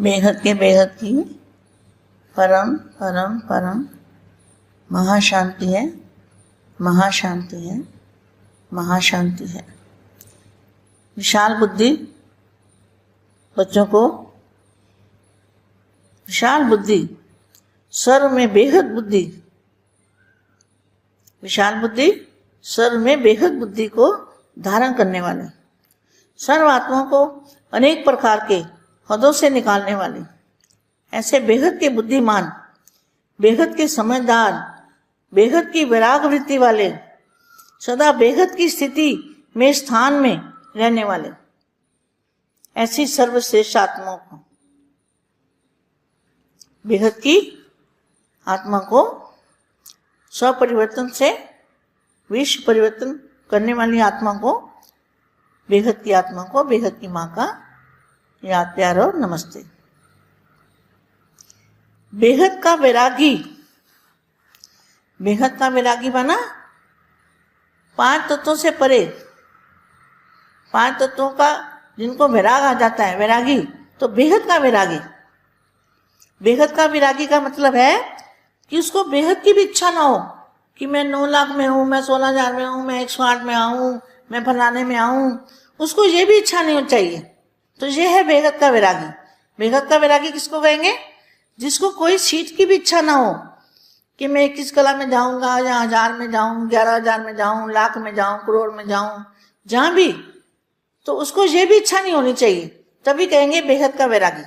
बेहद के बेहद की परम परम परम महाशांति है महाशांति है महाशांति है। विशाल बुद्धि बच्चों को, विशाल बुद्धि सर्व में बेहद बुद्धि, विशाल बुद्धि सर्व में बेहद बुद्धि को धारण करने वाले। सर्व आत्माओं को अनेक प्रकार के हदों से निकालने वाले। ऐसे बेहद के बुद्धिमान, बेहद के समझदार, बेहद की वैराग वृत्ति वाले, सदा बेहद की स्थिति में स्थान में रहने वाले। ऐसी सर्वश्रेष्ठ आत्माओं को, बेहद की आत्मा को स्वपरिवर्तन से, विश्व परिवर्तन करने वाली आत्मा को, बेहद की आत्मा को, बेहद की माँ का याद प्यार, नमस्ते। बेहद का वैरागी। बेहद का वैरागी बना पाँच तत्वों से परे। पाँच तत्वों का जिनको वैराग आ जाता है, वैरागी तो बेहद का वैरागी। बेहद का वैरागी का मतलब है कि उसको बेहद की भी इच्छा ना हो कि मैं नौ लाख में हूँ, मैं सोलह हज़ार में हूँ, मैं एक सौ आठ में आऊँ, मैं फलाने में आऊँ, उसको ये भी इच्छा नहीं चाहिए। तो ये है बेहद का वैरागी। बेहद का वैरागी किसको कहेंगे? जिसको कोई सीट की भी इच्छा ना हो कि मैं इक्कीस कला में जाऊँगा, या हज़ार में जाऊँ, ग्यारह हज़ार में जाऊँ, लाख में जाऊँ, करोड़ में जाऊँ, जहाँ भी तो उसको ये भी इच्छा नहीं होनी चाहिए। तभी कहेंगे बेहद का वैरागी।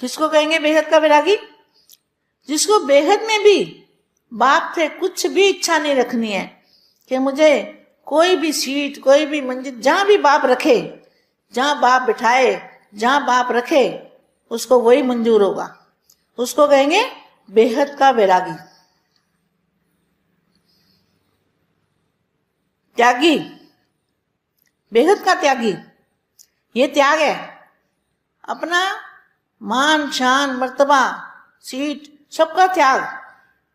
किसको कहेंगे बेहद का वैरागी? जिसको बेहद में भी बाप से कुछ भी इच्छा नहीं रखनी है कि मुझे कोई भी सीट, कोई भी मंजिल, जहाँ भी बाप रखे जहाँ बाप बिठाए, जहाँ बाप रखे, उसको वही मंजूर होगा। उसको कहेंगे, बेहद का वैरागी। त्यागी। बेहद का त्यागी। ये त्याग है। अपना मान, शान, मर्तबा, सीट, सबका त्याग।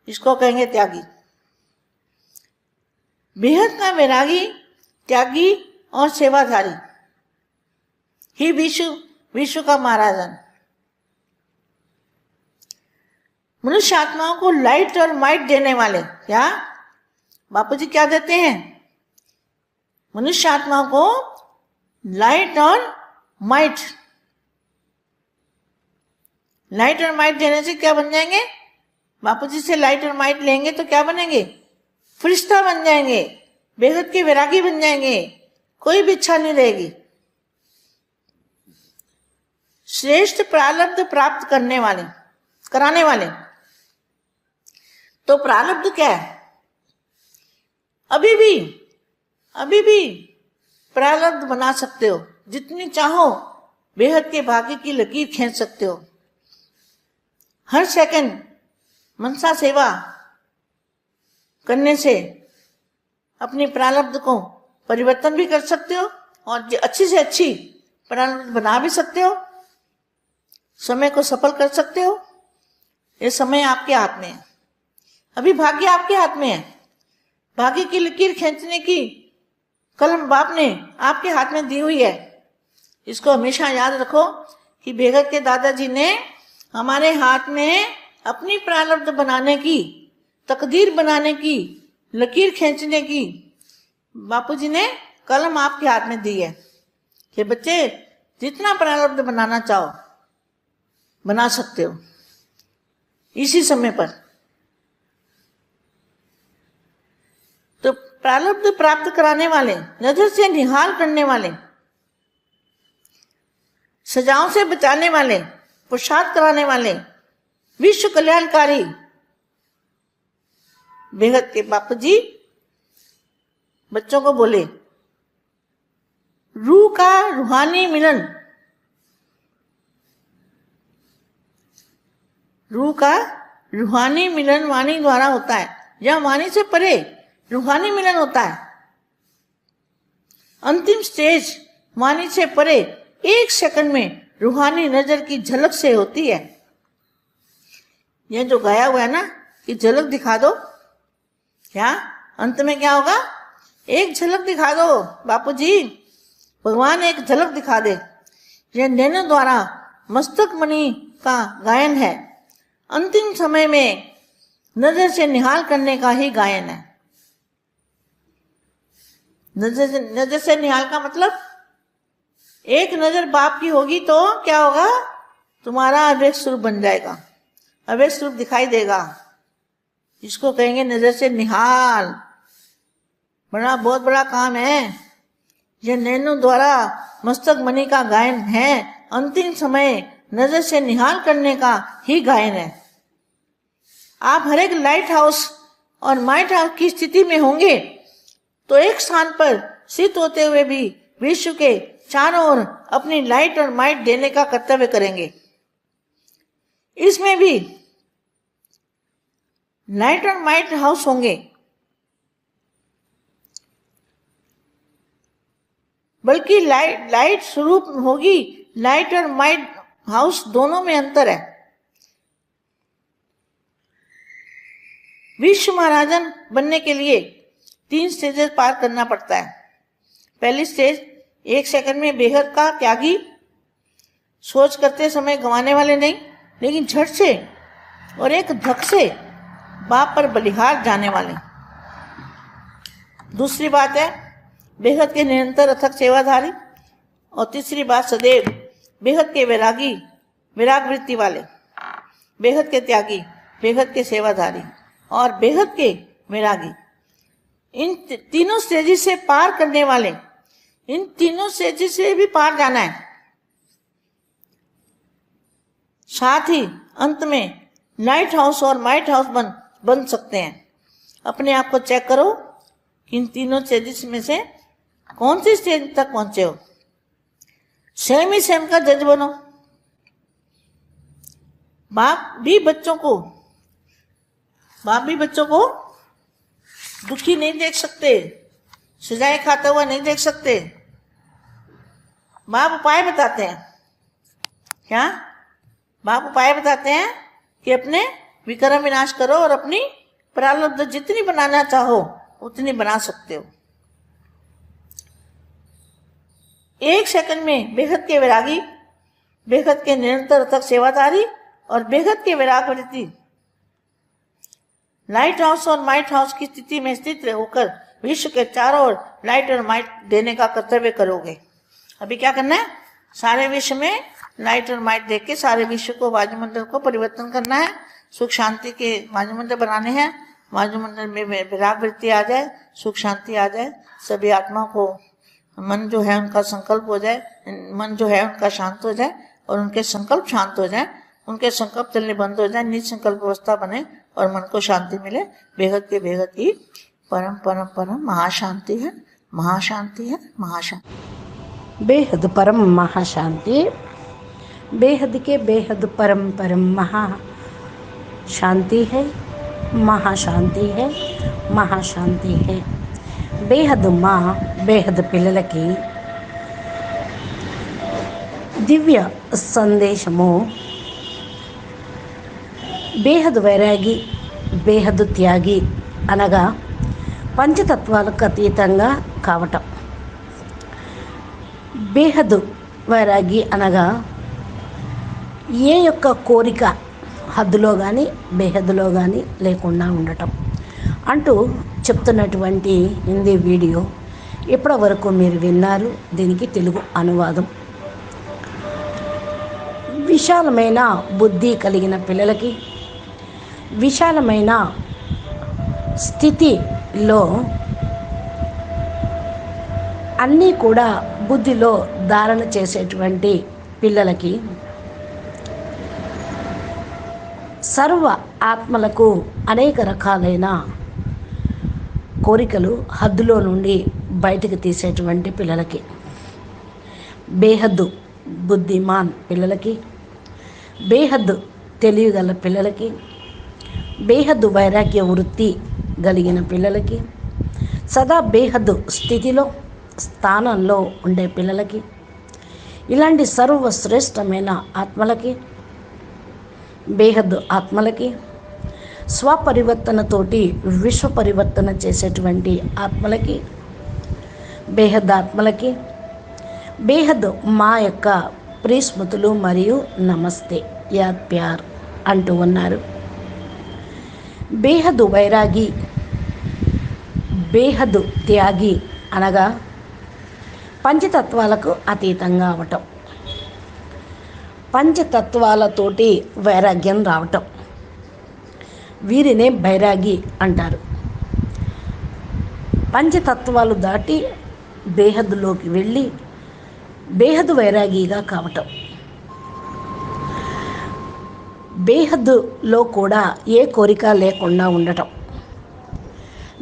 इसको कहेंगे त्यागी। बेहद का वैरागी, त्यागी और सेवाधारी। ही विश्व विश्व का महाराजन। मनुष्य आत्माओं को लाइट और माइट देने वाले, क्या? बापू जी क्या देते हैं? मनुष्य आत्मा को लाइट और माइट लाइट और माइट देने से क्या बन जाएँगे? बापू जी से लाइट और माइट लेंगे तो क्या बनेंगे? फरिश्ता बन जाएँगे, बेहद के वैरागी बन जाएँगे, कोई भी इच्छा नहीं रहेगी। श्रेष्ठ प्रारब्ध प्राप्त करने वाले, कराने वाले। तो प्रारब्ध क्या है? अभी भी अभी भी प्रारब्ध बना सकते हो। जितनी चाहो, बेहद के भाग्य की लकीर खींच सकते हो। हर सेकंड मनसा सेवा करने से अपने प्रारब्ध को परिवर्तन भी कर सकते हो और अच्छी से अच्छी प्रारब्ध बना भी सकते हो। समय को सफल कर सकते हो? ये समय आपके हाथ में है। अभी भाग्य आपके हाथ में है। भाग्य की लकीर खींचने की कलम बाप ने आपके हाथ में दी हुई है। इसको हमेशा याद रखो कि बेगत के दादाजी ने हमारे हाथ में अपनी प्रारब्ध बनाने की, तकदीर बनाने की, लकीर खींचने की बापूजी ने कलम आपके हाथ में दी है। कि बच्चे जितना प्रारब्ध बनाना चाहो बना सकते हो। इसी समय पर। तो प्रारब्ध प्राप्त कराने वाले, नज़र से निहाल करने वाले, सजाओं से बचाने वाले प्रसाद कराने वाले, विश्व कल्याणकारी, बेहद के बापू जी बच्चों को बोले, रूह का रूहानी मिलन रूह का रूहानी मिलन वाणी द्वारा होता है। या वाणी से परे रूहानी मिलन होता है। अंतिम स्टेज वाणी से परे एक सेकंड में रूहानी नज़र की झलक से होती है। यह जो गाया हुआ है ना कि झलक दिखा दो। क्या? अंत में क्या होगा? एक झलक दिखा दो बापू जी भगवान एक झलक दिखा दे। यह नैनो द्वारा मस्तक मणि का गायन है। अंतिम समय में नज़र से निहाल करने का ही गायन है। नज़र से नज़र से निहाल का मतलब एक नज़र बाप की होगी तो क्या होगा? तुम्हारा अवेक स्वरूप बन जाएगा। अवेक स्वरूप दिखाई देगा। इसको कहेंगे नज़र से निहाल। बड़ा, बहुत बड़ा काम है। यह नैनो द्वारा मस्तक मणि का गायन है। अंतिम समय नज़र से निहाल करने का ही गायन है। आप हर एक लाइट हाउस और माइट हाउस की स्थिति में होंगे तो एक स्थान पर स्थित होते हुए भी विश्व के चारों ओर अपनी लाइट और माइट देने का कर्तव्य करेंगे। इसमें भी लाइट और माइट हाउस होंगे। बल्कि लाइट लाइट स्वरूप होगी लाइट और माइट हाउस दोनों में अंतर है। विश्व महाराजन बनने के लिए तीन स्टेजेस पार करना पड़ता है। पहली स्टेज एक सेकंड में बेहद का त्यागी सोच करते समय गंवाने वाले नहीं, लेकिन झट से और एक धक से बाप पर बलिहार जाने वाले। दूसरी बात है, बेहद के निरंतर अथक सेवाधारी और तीसरी बात, सदैव बेहद के वैरागी, विराग वृत्ति वाले, बेहद के त्यागी, बेहद के सेवाधारी। और बेहद के वैरागी। इन तीनों स्टेजेस से पार करने वाले, इन तीनों स्टेजेस से भी पार जाना है। साथ ही अंत में लाइट हाउस और माइट हाउस बन बन सकते हैं। अपने आप को चेक करो कि इन तीनों स्टेजेस में से कौन सी स्टेज तक पहुँचे हो। सेम ही सेम का जज बनो। बाप भी बच्चों को बाप भी बच्चों को दुखी नहीं देख सकते, सजाए खाता हुआ नहीं देख सकते। बाप उपाय बताते हैं। क्या? बाप उपाय बताते हैं कि अपने विक्रम विनाश करो और अपनी प्रारब्ध जितनी बनाना चाहो, उतनी बना सकते हो। एक सेकंड में बेहद के वैरागी, बेहद के निरंतर तक सेवादारी और बेहद के वैराग वृत्ति लाइट हाउस और माइट हाउस की स्थिति में स्थित होकर विश्व के चारों ओर लाइट और माइट देने का कर्तव्य करोगे। अभी क्या करना है? सारे विश्व में लाइट और माइट देख के सारे विश्व को वायुमंडल को परिवर्तन करना है। सुख शांति के वायुमंडल बनाने हैं। वायुमंडल में विराग वृत्ति आ जाए, सुख शांति आ जाए, सभी आत्मा को मन जो है उनका संकल्प हो जाए, मन जो है उनका शांत हो जाए और उनके संकल्प शांत हो जाए। उनके संकल्प चलने बंद हो जाए निज संकल्प अवस्था बने और मन को शांति मिले बेहद के बेहद की परम परम परम महाशांति है महाशांति है महाशांति बेहद परम महाशांति बेहद के बेहद परम परम महा शांति है महाशांति है महाशांति है బేహద్ మా బేహద్ పిల్లలకి దివ్య సందేశము బేహద్ వైరాగి బేహదు త్యాగి అనగా పంచతత్వాలకు అతీతంగా కావటం బేహదు వైరాగి అనగా ఏ యొక్క కోరిక హద్దులో కానీ బేహద్దులో కానీ లేకుండా ఉండటం అంటూ చెప్తున్నటువంటి హిందీ వీడియో ఇప్పటి వరకు మీరు విన్నారు దీనికి తెలుగు అనువాదం విశాలమైన బుద్ధి కలిగిన పిల్లలకి విశాలమైన స్థితిలో అన్నీ కూడా బుద్ధిలో ధారణ చేసేటువంటి పిల్లలకి సర్వ ఆత్మలకు అనేక రకాలైన కోరికలు హద్దులో నుండి బయటకు తీసేటువంటి పిల్లలకి. బేహద్దు బుద్ధిమాన్ పిల్లలకి. బేహద్దు తెలియగల పిల్లలకి. బేహద్దు వైరాగ్య వృత్తి కలిగిన పిల్లలకి సదా బేహద్దు స్థితిలో స్థానంలో ఉండే పిల్లలకి ఇలాంటి సర్వశ్రేష్టమైన ఆత్మలకి బేహద్దు ఆత్మలకి స్వపరివర్తనతోటి విశ్వ పరివర్తన చేసేటువంటి ఆత్మలకి బేహద్ ఆత్మలకి బేహద్ మా యొక్క ప్రీస్మృతులు మరియు నమస్తే. యాద్ ప్యార్ అంటూ ఉన్నారు. బేహదు వైరాగి. బేహదు త్యాగి అనగా పంచతత్వాలకు అతీతంగా అవటం. పంచతత్వాలతోటి వైరాగ్యం రావటం. వీరినే బైరాగి అంటారు. పంచతత్వాలు దాటి బేహద్దులోకి వెళ్ళి బేహదు వైరాగిగా కావటం. బేహద్దులో కూడా ఏ కోరిక లేకుండా ఉండటం.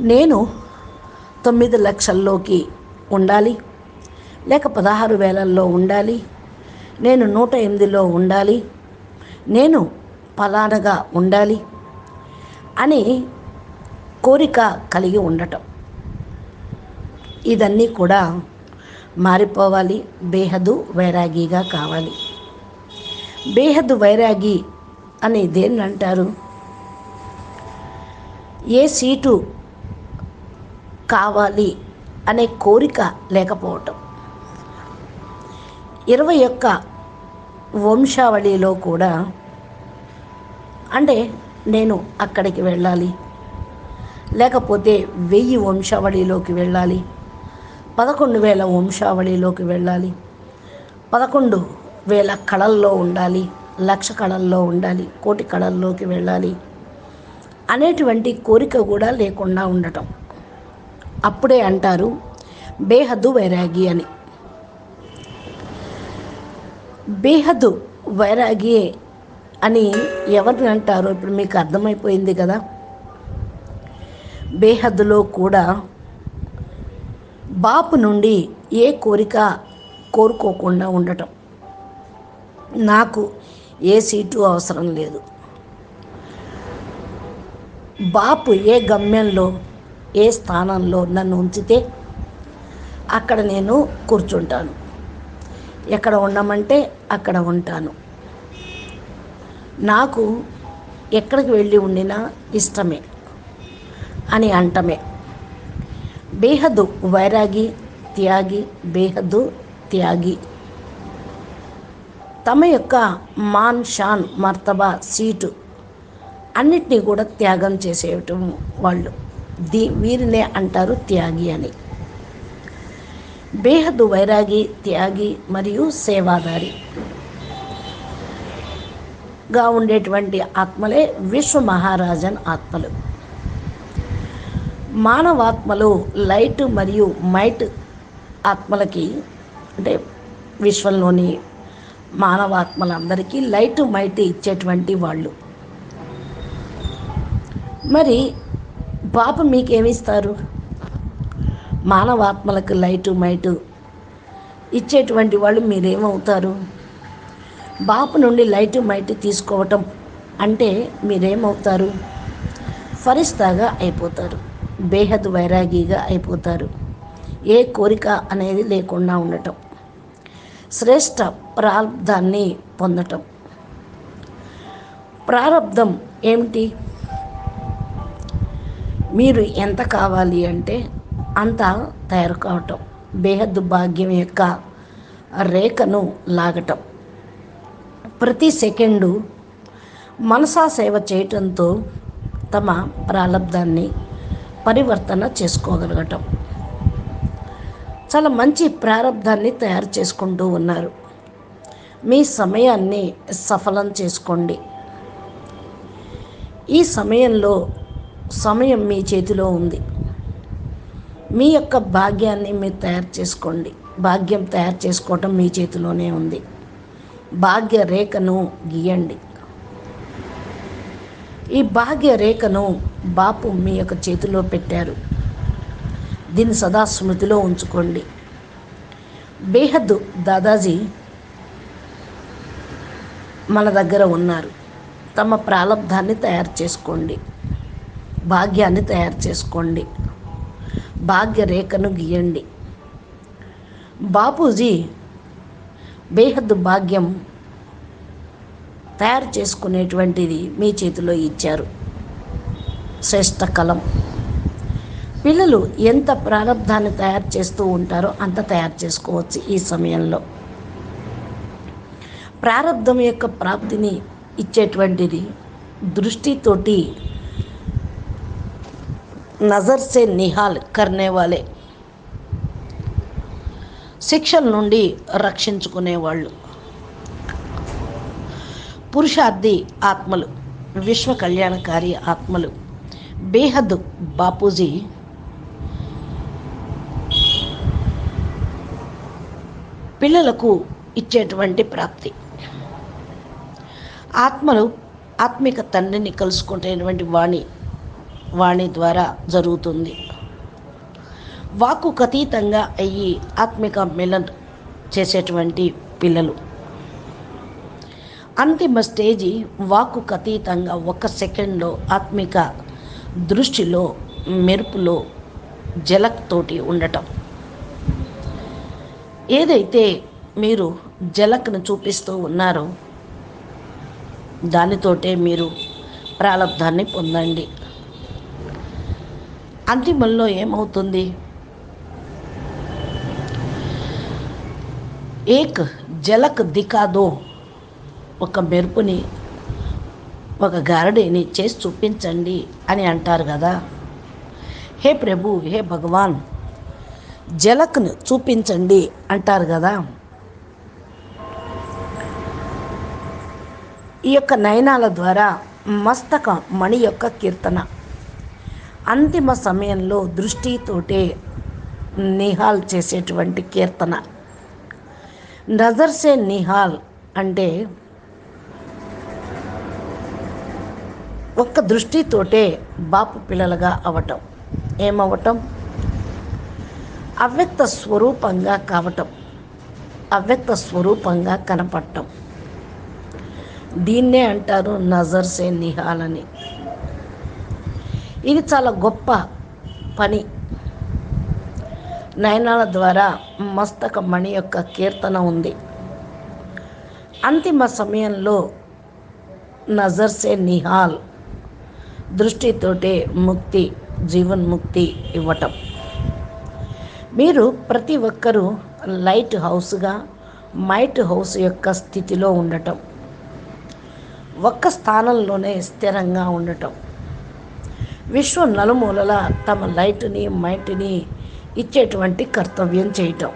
నేను తొమ్మిది లక్షల్లోకి ఉండాలి లేక పదహారు వేలల్లో ఉండాలి నేను నూట ఎనిమిదిలో ఉండాలి నేను పలానగా ఉండాలి అని కోరిక కలిగి ఉండటం. ఇదన్నీ కూడా మారిపోవాలి. బేహదు వైరాగిగా కావాలి. బేహదు వైరాగి అని దేన్ని అంటారు? ఏ సీటు కావాలి అనే కోరిక లేకపోవటం. ఇరవై ఒక్క వంశావళిలో కూడా అంటే నేను అక్కడికి వెళ్ళాలి లేకపోతే వెయ్యి వంశావళిలోకి వెళ్ళాలి పదకొండు వేల వంశావళిలోకి వెళ్ళాలి పదకొండు వేల కళల్లో ఉండాలి లక్ష కళల్లో ఉండాలి కోటి కళల్లోకి వెళ్ళాలి అనేటువంటి కోరిక కూడా లేకుండా ఉండటం. అప్పుడే అంటారు బేహద్దు వైరాగి అని. బేహద్దు వైరాగి అని ఎవరిని అంటారో ఇప్పుడు మీకు అర్థమైపోయింది కదా. బేహద్దులో కూడా బాపు నుండి ఏ కోరిక కోరుకోకుండా ఉండటం. నాకు ఏ సీటు అవసరం లేదు. బాపు ఏ గమ్యంలో ఏ స్థానంలో నన్ను ఉంచితే అక్కడ నేను కూర్చుంటాను. ఎక్కడ ఉండమంటే అక్కడ ఉంటాను. నాకు ఎక్కడికి వెళ్ళి ఉండినా ఇష్టమే అని అంటమే. బేహద్దు వైరాగి త్యాగి బేహద్దు త్యాగి. తమ యొక్క మాన్ షాన్ మర్తబా సీటు అన్నిటినీ కూడా త్యాగం చేసేయటం వాళ్ళు. దీ వీరినే అంటారు త్యాగి అని. బేహద్దు వైరాగి త్యాగి మరియు సేవాదారి. గా ఉండేటువంటి ఆత్మలే విశ్వ మహారాజన్ ఆత్మలు. మానవాత్మలు లైట్ మరియు మైట్ ఆత్మలకి అంటే విశ్వంలోని మానవాత్మలందరికీ లైట్ మైట్ ఇచ్చేటువంటి వాళ్ళు. మరి బాపు మీకేమిస్తారు? మానవాత్మలకు లైటు మైటు ఇచ్చేటువంటి వాళ్ళు మీరేమవుతారు? బాపు నుండి లైటు మైటు తీసుకోవటం అంటే మీరేమవుతారు? ఫరిస్తాగా అయిపోతారు. బేహద్ వైరాగిగా అయిపోతారు. ఏ కోరిక అనేది లేకుండా ఉండటం. శ్రేష్ట ప్రారంధాన్ని పొందటం. ప్రారంధం ఏమిటి? మీరు ఎంత కావాలి అంటే అంత తయారు కావటం. బేహద్దు భాగ్యం యొక్క రేఖను లాగటం. ప్రతి సెకండు మనసా సేవ చేయటంతో తమ ప్రారంధాన్ని పరివర్తన చేసుకోగలగటం. చాలా మంచి ప్రారంధాన్ని తయారు చేసుకుంటూ ఉన్నారు. మీ సమయాన్ని సఫలం చేసుకోండి. ఈ సమయంలో సమయం మీ చేతిలో ఉంది. మీ యొక్క భాగ్యాన్ని మీరు తయారు చేసుకోండి. భాగ్యం తయారు చేసుకోవటం మీ చేతిలోనే ఉంది. భాగ్య రేఖను గీయండి. ఈ భాగ్య రేఖను బాపు మీ యొక్క చేతిలో పెట్టారు. దీన్ని సదా స్మృతిలో ఉంచుకోండి. బేహద్దు దాదాజీ మన దగ్గర ఉన్నారు. తమ ప్రారంధాన్ని తయారు చేసుకోండి. భాగ్యాన్ని తయారు చేసుకోండి. భాగ్య రేఖను గీయండి. బాపూజీ బేహద్దు భాగ్యం తయారు చేసుకునేటువంటిది మీ చేతిలో ఇచ్చారు. శ్రేష్ట కలం. పిల్లలు ఎంత ప్రారంధాన్ని తయారు చేస్తూ ఉంటారో అంత తయారు చేసుకోవచ్చు ఈ సమయంలో. ప్రారంధం యొక్క ప్రాప్తిని ఇచ్చేటువంటిది దృష్టితోటి నజర్ సే నిహాల్ కర్నేవాలే. శిక్షల నుండి రక్షించుకునేవాళ్ళు. పురుషార్థి ఆత్మలు విశ్వ కళ్యాణకారి ఆత్మలు. బేహద్ బాపూజీ పిల్లలకు ఇచ్చేటువంటి ప్రాప్తి. ఆత్మలు ఆత్మిక తండ్రిని కలుసుకుంటేటువంటి వాణి వాణి ద్వారా జరుగుతుంది. వాక్కుకు అతీతంగా అయ్యి ఆత్మిక మిలన్ చేసేటువంటి పిల్లలు. అంతిమ స్టేజీ వాక్కుకు అతీతంగా ఒక సెకండ్లో ఆత్మిక దృష్టిలో మెరుపులో జలక్తోటి ఉండటం. ఏదైతే మీరు జలక్ను చూపిస్తూ ఉన్నారో దానితోటే మీరు ప్రారంధాన్ని పొందండి. అంతిమంలో ఏమవుతుంది? ఏక్ జలక్ దికాదో ఒక మెరుపుని ఒక గారడీని చేసి చూపించండి అని అంటారు కదా. హే ప్రభు హే భగవాన్ జలక్ను చూపించండి అంటారు కదా. ఈ యొక్క నయనాల ద్వారా మస్తక మణి యొక్క కీర్తన. అంతిమ సమయంలో దృష్టితోటే నిహాల్ చేసేటువంటి కీర్తన. నజర్సే నిహాల్ అంటే ఒక్క దృష్టితోటే బాపు పిల్లలుగా అవటం. ఏమవటం? అవ్యక్త స్వరూపంగా కావటం అవ్యక్త స్వరూపంగా కనపడటం. దీన్నే అంటారు నజర్ సే నిహాల్ అని. ఇది చాలా గొప్ప పని. నయనాల ద్వారా మస్తక మణి యొక్క కీర్తన ఉంది. అంతిమ సమయంలో నజర్ సే నిహాల్ దృష్టితోటే ముక్తి జీవన్ముక్తి ఇవ్వటం. మీరు ప్రతి ఒక్కరూ లైట్ హౌస్గా మైట్ హౌస్ యొక్క స్థితిలో ఉండటం ఒక్క స్థానంలోనే స్థిరంగా ఉండటం. విశ్వం నలుమూలల తమ లైట్ని మైట్ని ఇచ్చేటువంటి కర్తవ్యం చేయటం.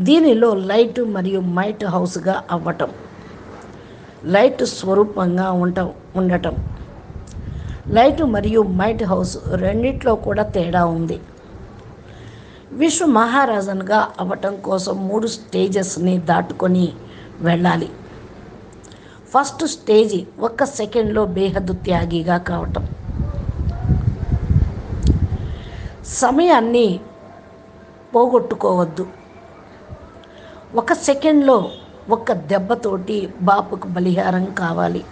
దీనిలో లైట్ మరియు మైట్ హౌస్గా అవ్వటం. లైట్ స్వరూపంగా ఉంట ఉండటం. లైట్ మరియు మైట్ హౌస్ రెండిట్లో కూడా తేడా ఉంది. విశ్వ మహారాజన్గా అవ్వటం కోసం మూడు స్టేజెస్ని దాటుకొని వెళ్ళాలి. ఫస్ట్ స్టేజి ఒక్క సెకండ్లో బేహద్దు త్యాగిగా కావటం. సమయాన్ని పోగొట్టుకోవద్దు. ఒక సెకండ్లో ఒక్క దెబ్బతోటి బాపుకు బలిహారం కావాలి.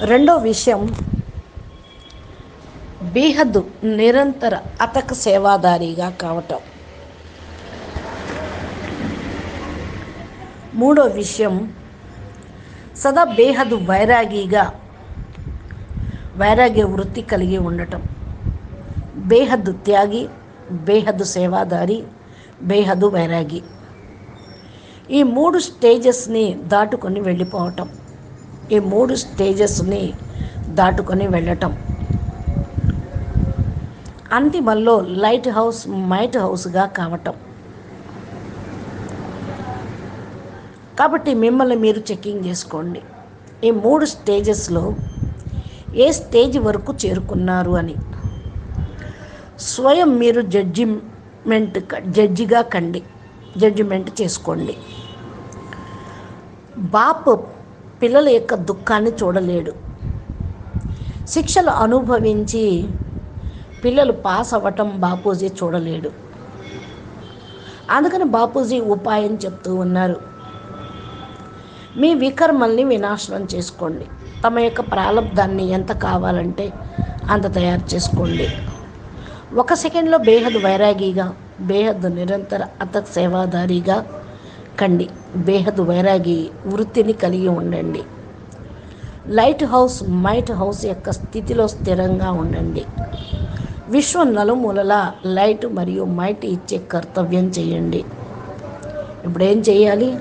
రెండో విషయం బేహద్దు నిరంతర అతక సేవాదారిగా కావటం. మూడో విషయం సదా బేహద్దు వైరాగిగా వైరాగ్య వృత్తి కలిగి ఉండటం. బేహద్దు త్యాగి బేహద్దు సేవాదారి బేహద్దు వైరాగి. ఈ మూడు స్టేజెస్ని దాటుకొని వెళ్ళిపోవటం. ఈ మూడు స్టేజెస్ని దాటుకొని వెళ్ళటం. అంతిమల్లో లైట్ హౌస్ మైట్ హౌస్గా కావటం. కాబట్టి మిమ్మల్ని మీరు చెక్కింగ్ చేసుకోండి. ఈ మూడు స్టేజెస్లో ఏ స్టేజ్ వరకు చేరుకున్నారు అని. స్వయం మీరు జడ్జిమెంట్ జడ్జిగా కండి. జడ్జిమెంట్ చేసుకోండి. బాప్ పిల్లల యొక్క దుఃఖాన్ని చూడలేడు. శిక్షలు అనుభవించి పిల్లలు పాస్ అవ్వటం బాపూజీ చూడలేడు. అందుకని బాపూజీ ఉపాయం చెప్తూ ఉన్నారు. మీ వికర్మల్ని వినాశనం చేసుకోండి. తమ యొక్క ప్రారంధాన్ని ఎంత కావాలంటే అంత తయారు చేసుకోండి. ఒక సెకండ్లో బేహద్ వైరాగిగా బేహద్ నిరంతర అతక్ సేవాదారిగా కండి బేహద్ వైరాగి వృత్తిని కలిగి ఉండండి. లైట్ హౌస్ మైట్ హౌస్ యొక్క స్థితిలో స్థిరంగా ఉండండి. విశ్వం నలుమూలల లైట్ మరియు మైట్ ఇచ్చే కర్తవ్యం చేయండి. ఇప్పుడు ఏం చేయాలి?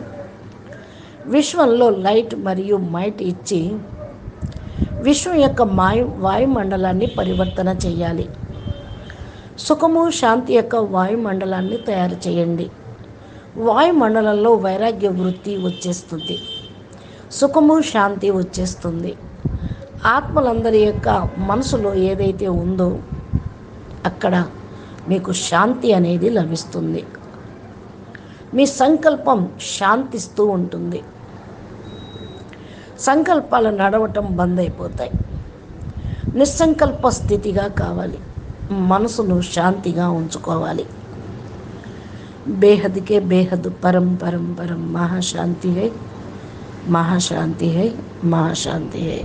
విశ్వంలో లైట్ మరియు మైట్ ఇచ్చి విశ్వం యొక్క మాయు వాయుమండలాన్ని పరివర్తన చేయాలి. సుఖము శాంతి యొక్క వాయుమండలాన్ని తయారు చేయండి. వాయుమండలంలో వైరాగ్య వృత్తి వచ్చేస్తుంది. సుఖము శాంతి వచ్చేస్తుంది. ఆత్మలందరి యొక్క మనసులో ఏదైతే ఉందో అక్కడ మీకు శాంతి అనేది లభిస్తుంది. మీ సంకల్పం శాంతిస్తూ ఉంటుంది. సంకల్పాలు నడవటం బంద్ అయిపోతాయి. నిస్సంకల్ప స్థితిగా కావాలి. మనసును శాంతిగా ఉంచుకోవాలి. బేహద్కే బేహద్ పరం పరం పరం మహాశాంతి హై మహాశాంతి హై మహాశాంతి హై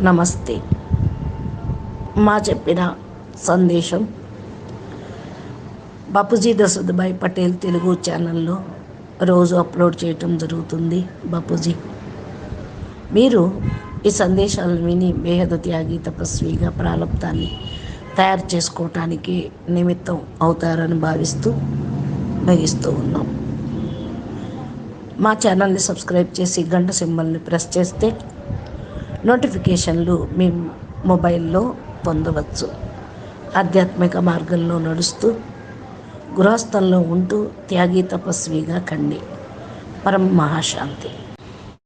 నమస్తే మా చెప్పిన సందేశం బాపూజీ దశరథభాయ్ పటేల్ తెలుగు ఛానల్లో రోజు అప్లోడ్ చేయటం జరుగుతుంది బాపూజీ మీరు ఈ సందేశాలను విని బేహద త్యాగి తపస్విగా ప్రారంభాన్ని తయారు చేసుకోవటానికి నిమిత్తం అవుతారని భావిస్తూ ముగిస్తూ ఉన్నాం. మా ఛానల్ని సబ్స్క్రైబ్ చేసి గంట సింబల్ని ప్రెస్ చేస్తే నోటిఫికేషన్లు మీ మొబైల్లో పొందవచ్చు. ఆధ్యాత్మిక మార్గంలో నడుస్తూ గృహస్థంలో ఉంటూ త్యాగి తపస్విగా కండి. పరం మహాశాంతి.